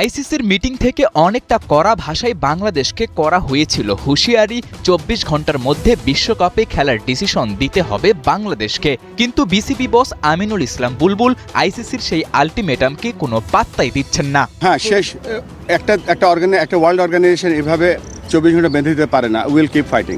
আইসিসির মিটিং থেকে অনেকটা কড়া ভাষায় বাংলাদেশকে করা হয়েছিল। হুঁশিয়ারি চব্বিশ ঘণ্টার মধ্যে বিশ্বকাপে খেলার ডিসিশন দিতে হবে বাংলাদেশকে। কিন্তু বিসিবি বস আমিনুল ইসলাম বুলবুল আইসিসির সেই আলটিমেটামকে কোনো পাত্তাই দিচ্ছেন না। হ্যাঁ শেষ একটা একটা অর্গানি একটা ওয়ার্ল্ড অর্গানাইজেশন এভাবে চব্বিশ ঘণ্টা বেঁধে দিতে পারে না। উইল কিপ ফাইটিং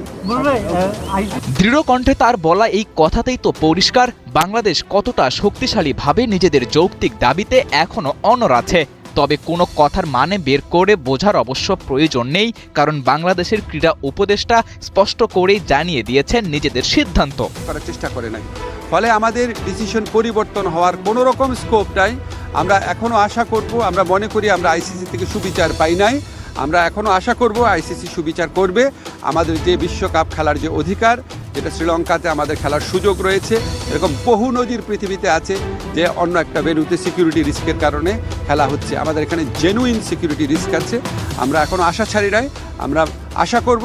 দৃঢ় কণ্ঠে তার বলা এই কথাতেই তো পরিষ্কার বাংলাদেশ কতটা শক্তিশালীভাবে নিজেদের যৌক্তিক দাবিতে এখনও অনর আছে। তবে কোনো কথার মানে বের করে বোঝার অবশ্য প্রয়োজন নেই, কারণ বাংলাদেশের ক্রীড়া উপদেষ্টা স্পষ্ট করেই জানিয়ে দিয়েছেন নিজেদের সিদ্ধান্ত। করার চেষ্টা করে নাই। ফলে আমাদের ডিসিশন পরিবর্তন হওয়ার কোনো রকম স্কোপ নাই। আমরা এখনও আশা করব, আমরা মনে করি আমরা আইসিসি থেকে সুবিচার পাই নাই। আমরা এখনও আশা করব আইসিসি সুবিচার করবে। আমাদের যে বিশ্বকাপ খেলার যে অধিকার যেটা শ্রীলঙ্কাতে আমাদের খেলার সুযোগ রয়েছে। এরকম বহু নদীর পৃথিবীতে আছে যে অন্য একটা ভেন্যুতে সিকিউরিটি রিস্কের কারণে খেলা হচ্ছে। আমাদের এখানে জেনুইন সিকিউরিটি রিস্ক আছে। আমরা এখনও আশা ছাড়ি নাই। আমরা আশা করব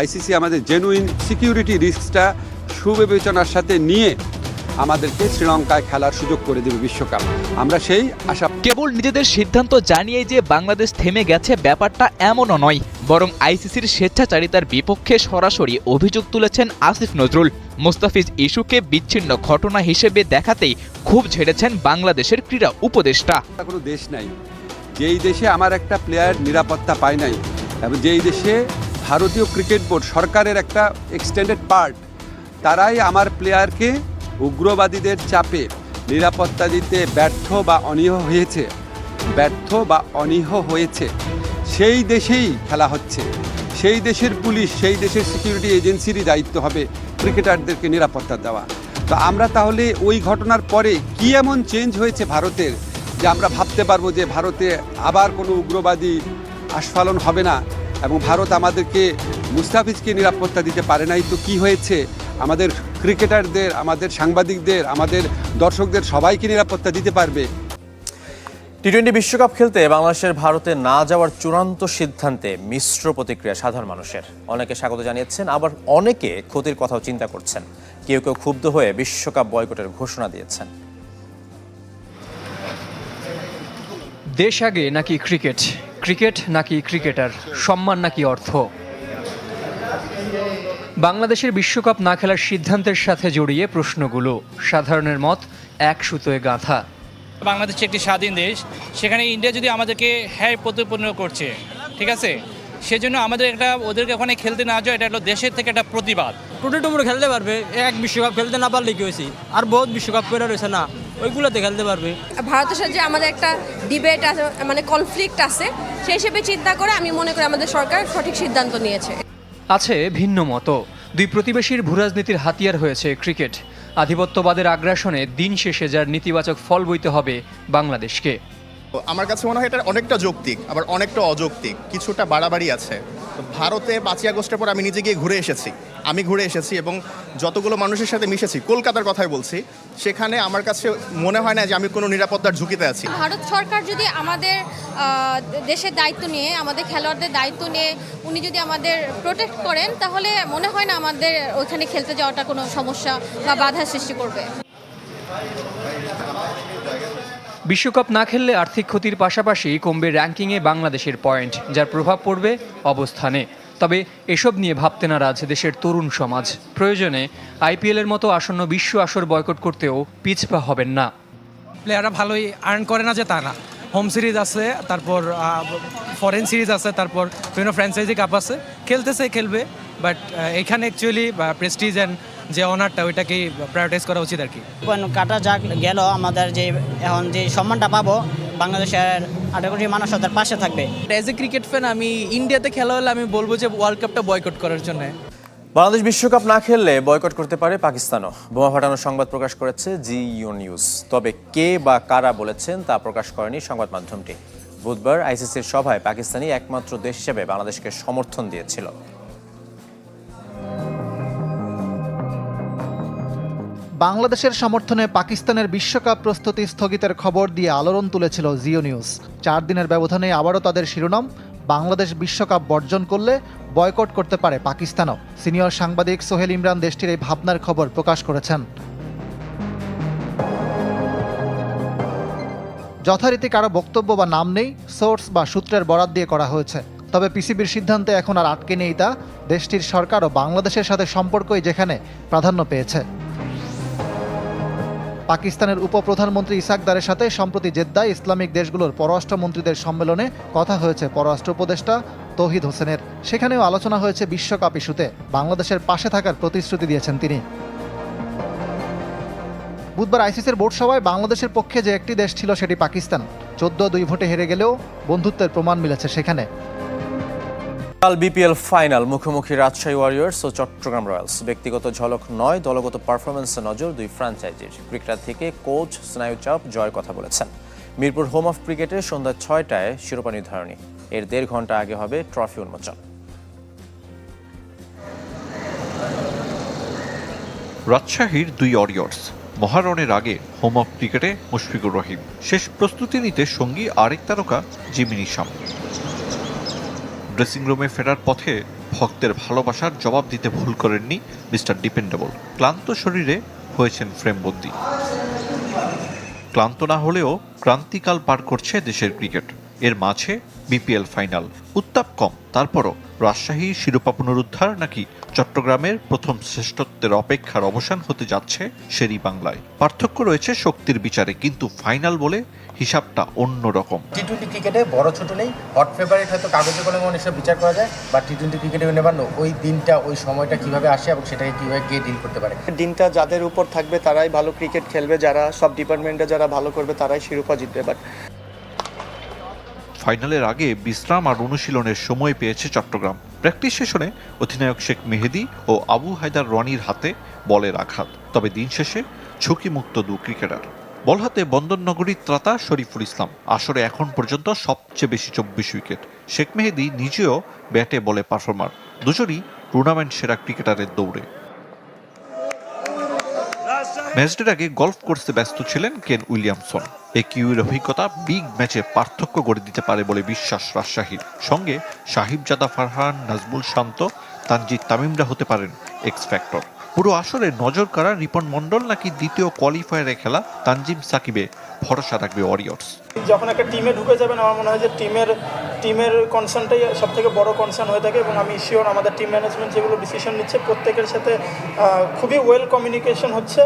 আইসিসি আমাদের জেনুইন সিকিউরিটি রিস্কটা সুবিবেচনার সাথে নিয়ে আমাদেরকে শ্রীলঙ্কায় খেলার সুযোগ করে দেবে বিশ্বকাপ। আমরা সেই আশা কেবল নিজেদের সিদ্ধান্ত জানিয়ে যে বাংলাদেশ থেমে গেছে, ব্যাপারটা এমনও নয়। বরং আইসিসির স্বেচ্ছাচারিতার বিপক্ষে সরাসরি অভিযোগ তুলেছেন আসিফ নজরুল। মুস্তাফিজ ইস্যুকে বিচ্ছিন্ন ঘটনা হিসেবে দেখাতেই খুব ঝেড়েছেন বাংলাদেশের ক্রীড়া উপদেষ্টা। কোনো দেশ নাই। যেই দেশে আমার একটা প্লেয়ার নিরাপত্তা পায় নাই, এবং যেই দেশে ভারতীয় ক্রিকেট বোর্ড সরকারের একটা এক্সটেন্ডেড পার্ট তারাই আমার প্লেয়ারকে উগ্রবাদীদের চাপে নিরাপত্তা দিতে ব্যর্থ বা অনীহ হয়েছে। ব্যর্থ বা অনীহ হয়েছে। সেই দেশেই খেলা হচ্ছে। সেই দেশের পুলিশ, সেই দেশের সিকিউরিটি এজেন্সিরই দায়িত্ব হবে ক্রিকেটারদেরকে নিরাপত্তা দেওয়া। তো আমরা তাহলে ওই ঘটনার পরে কি এমন চেঞ্জ হয়েছে ভারতের যে আমরা ভাবতে পারব যে ভারতে আবার কোনো উগ্রবাদী আস্ফালন হবে না এবং ভারত আমাদেরকে মুস্তাফিজকে নিরাপত্তা দিতে পারে নাই? তো কি হয়েছে? আমাদের ক্রিকেটারদের আমাদের সাংবাদিকদের, আমাদের দর্শকদের সবাইকে নিরাপত্তা দিতে পারবে? টি টোয়েন্টি বিশ্বকাপ খেলতে বাংলাদেশের ভারতে না যাওয়ার চূড়ান্ত সিদ্ধান্তে মিশ্র প্রতিক্রিয়া সাধারণ মানুষের। অনেকে স্বাগত জানিয়েছেন, আবার অনেকে ক্ষতির কথাও চিন্তা করছেন। কেউ কেউ ক্ষুব্ধ হয়ে বিশ্বকাপ বয়কটের ঘোষণা দিয়েছেন। দেশ আগে নাকি ক্রিকেট? ক্রিকেট নাকি ক্রিকেটার? সম্মান নাকি অর্থ? বাংলাদেশের বিশ্বকাপ না খেলার সিদ্ধান্তের সাথে জড়িয়ে প্রশ্নগুলো। সাধারণের মত এক সুতোয় গাঁথা। বাংলাদেশ একটি স্বাধীন দেশ সেখানে ইন্ডিয়া যদি আমাদেরকে হ্যাঁ প্রতিপন্ন করছে ঠিক আছে? সেজন্য আমাদের একটা ওদেরকে ওখানে খেলতে না যাওয়া এটা হলো দেশের থেকে একটা প্রতিবাদ। টুটে টুমুরে খেলতে পারবে এক বিশ্বকাপ খেলতে না পারলে কি হয়েছে? আর বহুত বিশ্বকাপ করে রয়েছে না ওইগুলোতে খেলতে পারবে। ভারতের সাথে যে আমাদের একটা ডিবেট আছে মানে কনফ্লিক্ট আছে সেই হিসেবে চিন্তা করে আমি মনে করি আমাদের সরকার সঠিক সিদ্ধান্ত নিয়েছে। আছে ভিন্ন মতো। দুই প্রতিবেশীর ভূরাজনীতির হাতিয়ার হয়েছে ক্রিকেট। আধিপত্যবাদের আগ্রাসনে দিন শেষে যার নেতিবাচক ফল বইতে হবে বাংলাদেশকে। আমার কাছে মনে হয় এটা অনেকটা যৌক্তিক, আবার অনেকটা অযৌক্তিক। কিছুটা বাড়াবাড়ি আছে। ভারতে পাঁচই আগস্টের পর আমি নিজে গিয়ে ঘুরে এসেছি। আমি ঘুরে এসেছি এবং যতগুলো মানুষের সাথে মিশেছি, কলকাতার কথাই বলছি, সেখানে আমার কাছে মনে হয় না যে আমি কোনো নিরাপত্তার ঝুঁকিতে আছি। ভারত সরকার যদি আমাদের দেশের দায়িত্ব নিয়ে, আমাদের খেলোয়াড়দের দায়িত্ব নিয়ে উনি যদি আমাদের প্রোটেক্ট করেন, তাহলে মনে হয় না আমাদের ওইখানে খেলতে যাওয়াটা কোনো সমস্যা বা বাধা সৃষ্টি করবে। বিশ্বকাপ না খেললে আর্থিক ক্ষতির পাশাপাশি কমবে র্যাঙ্কিংয়ে বাংলাদেশের পয়েন্ট, যার প্রভাব পড়বে অবস্থানে। তবে এসব নিয়ে ভাবতে নারাজ দেশের তরুণ সমাজ। প্রয়োজনে আইপিএলের মতো আসন্ন বিশ্ব আসর বয়কট করতেও পিছপা হবেন না। প্লেয়াররা ভালোই আর্ন করে না যে তা না। হোম সিরিজ আছে, তারপর ফরেন সিরিজ আছে, তারপর বিভিন্ন ফ্র্যাঞ্চাইজি কাপ আছে। খেলতেছে, খেলবে বাট এখানে অ্যাকচুয়ালি প্রেস্টিজ অ্যান্ড যে অনারটা ওইটাকেই প্রায়োরিটাইজ করা উচিত আর কি। কাটা যাক গেল আমাদের যে এখন যে সম্মানটা পাবো বাংলাদেশের আঠারো কোটি মানুষ তাদের পাশে থাকবে। অ্যাজ এ ক্রিকেট ফ্যান আমি ইন্ডিয়াতে খেলা হলে আমি বলব যে ওয়ার্ল্ড কাপটা বয়কট করার জন্য। বাংলাদেশ বিশ্বকাপ না খেললে বয়কট করতে পারে পাকিস্তানও। বোমা ফাটানোর সংবাদ প্রকাশ করেছে জি ইউ নিউজ। তবে কে বা কারা বলেছেন তা প্রকাশ করেনি সংবাদ মাধ্যমটি। বুধবার আইসিসির সভায় পাকিস্তানি একমাত্র দেশ হিসেবে বাংলাদেশকে সমর্থন দিয়েছিল। বাংলাদেশের সমর্থনে পাকিস্তানের বিশ্বকাপ প্রস্তুতি স্থগিতের খবর দিয়ে আলোড়ন তুলেছিল জিও নিউজ। চার দিনের ব্যবধানে আবারও তাদের শিরোনাম, বাংলাদেশ বিশ্বকাপ বর্জন করলে বয়কট করতে পারে পাকিস্তানও। সিনিয়র সাংবাদিক সোহেল ইমরান দেশটির এই ভাবনার খবর প্রকাশ করেছেন। যথারীতি কারও বক্তব্য বা নাম নেই, সোর্স বা সূত্রের বরাত দিয়ে করা হয়েছে। তবে পিসিবির সিদ্ধান্তে এখন আর আটকে নেই তা দেশটির সরকার ও বাংলাদেশের সাথে সম্পর্কই যেখানে প্রাধান্য পেয়েছে। পাকিস্তানের উপপ্রধানমন্ত্রী ইসাকদারের সাথে সম্প্রতি জেদ্দায় ইসলামিক দেশগুলোর পররাষ্ট্রমন্ত্রীদের সম্মেলনে কথা হয়েছে পররাষ্ট্র উপদেষ্টা তৌহিদ হোসেনের। সেখানেও আলোচনা হয়েছে বিশ্বকাপ ইস্যুতে। বাংলাদেশের পাশে থাকার প্রতিশ্রুতি দিয়েছেন তিনি। বুধবার আইসিসির বোর্ড সভায় বাংলাদেশের পক্ষে যে একটি দেশ ছিল সেটি পাকিস্তান। চোদ্দ দুই ভোটে হেরে গেলেও বন্ধুত্বের প্রমাণ মিলেছে সেখানে। কাল বিপিএল ফাইনাল, মুখোমুখি রাজশাহী ওয়ারিয়র্স ও চট্টগ্রাম রয়্যালস ব্যক্তিগত ঝলক নয়, দলগত পারফরমেন্সে নজর দুই ফ্র্যাঞ্চাইজির ক্রিকেটার থেকে কোচ স্নায়ুচাপ জয়ের কথা বলেছেন। মিরপুর হোম অফ ক্রিকেটে সন্ধ্যা ছয়টায় শিরোপা নির্ধারণী। এর দেড় ঘণ্টা আগে হবে ট্রফি উন্মোচন। রাজশাহীর দুই অরিয়র্স মহারণের আগে হোম অফ ক্রিকেটে মুশফিকুর রহিম। শেষ প্রস্তুতি নিতে সঙ্গী আরেক তারকা জিমিনি শাম। ড্রেসিং রুমে ফেরার পথে ভক্তের ভালোবাসার জবাব দিতে ভুল করেননি মিস্টার ডিপেন্ডেবল। ক্লান্ত শরীরে হয়েছেন ফ্রেমবন্দি। ক্লান্ত না হলেও ক্রান্তিকাল পার করছে দেশের ক্রিকেট। এর মাঝে বিপিএল ফাইনাল। উত্তাপ কম, তারপরও রাজশাহী শিরোপা পুনরুদ্ধার নাকি চট্টগ্রামের প্রথম শ্রেষ্ঠত্বের অপেক্ষার অবসান হতে যাচ্ছে শেরি বাংলায়? পার্থক্য রয়েছে শক্তির বিচারে কিন্তু ফাইনাল বলে হিসাবটা অন্য রকম টি টোয়েন্টি ক্রিকেটে বড় ছোট নেই হট ফেভারিট হয়তো কাগজে কলমে অনেক বিচার করা যায় বা টি টোয়েন্টি ক্রিকেটে নেবার ওই দিনটা ওই সময়টা কীভাবে আসে এবং সেটাকে কীভাবে গিয়ে ডিল করতে পারে? দিনটা যাদের উপর থাকবে তারাই ভালো ক্রিকেট খেলবে যারা সব ডিপার্টমেন্টে যারা ভালো করবে তারাই শিরোপা জিতবে বাট ফাইনালের আগে বিশ্রাম আর অনুশীলনের সময় পেয়েছে চট্টগ্রাম। প্র্যাকটিস সেশনে অধিনায়ক শেখ মেহেদি ও আবু হায়দার রনির হাতে বলের আঘাত, তবে দিন শেষে ঝুঁকিমুক্ত দু ক্রিকেটার। বল হাতে বন্দরনগরীর ত্রাতা শরীফুল ইসলাম, আসরে এখন পর্যন্ত সবচেয়ে বেশি চব্বিশ উইকেট। শেখ মেহেদি নিজেও ব্যাটে বলে পারফর্মার। দুজনই টুর্নামেন্ট সেরা ক্রিকেটারের দৌড়ে। ম্যাচটির আগে গল্ফ কোর্সে ব্যস্ত ছিলেন কেন উইলিয়ামসন। এ কিউর অভিজ্ঞতা বিগ ম্যাচে পার্থক্য গড়ে দিতে পারে বলে বিশ্বাস রাজশাহীর সঙ্গে সাহিবজাদা ফারহান, নাজমুল শান্ত, তানজিদ তামিমরা হতে পারেন এক্স ফ্যাক্টর পুরো আসরে নজর কাড়া রিপন মন্ডল নাকি দ্বিতীয় কোয়ালিফায়ারে খেলা তানজিম সাকিবে। ভরসা রাখবে ওয়ারিয়র্স যখন একটা টিমে ঢুকে যাবেন, আমার মনে হয় যে টিমের টিমের কনসার্নটাই সব থেকে বড় কনসার্ন হয়ে থাকে এবং আমি শিওর আমাদের টিম ম্যানেজমেন্ট যেগুলো ডিসিশন নিচ্ছে, প্রত্যেকের সাথে খুবই ওয়েল কমিউনিকেশন হচ্ছে।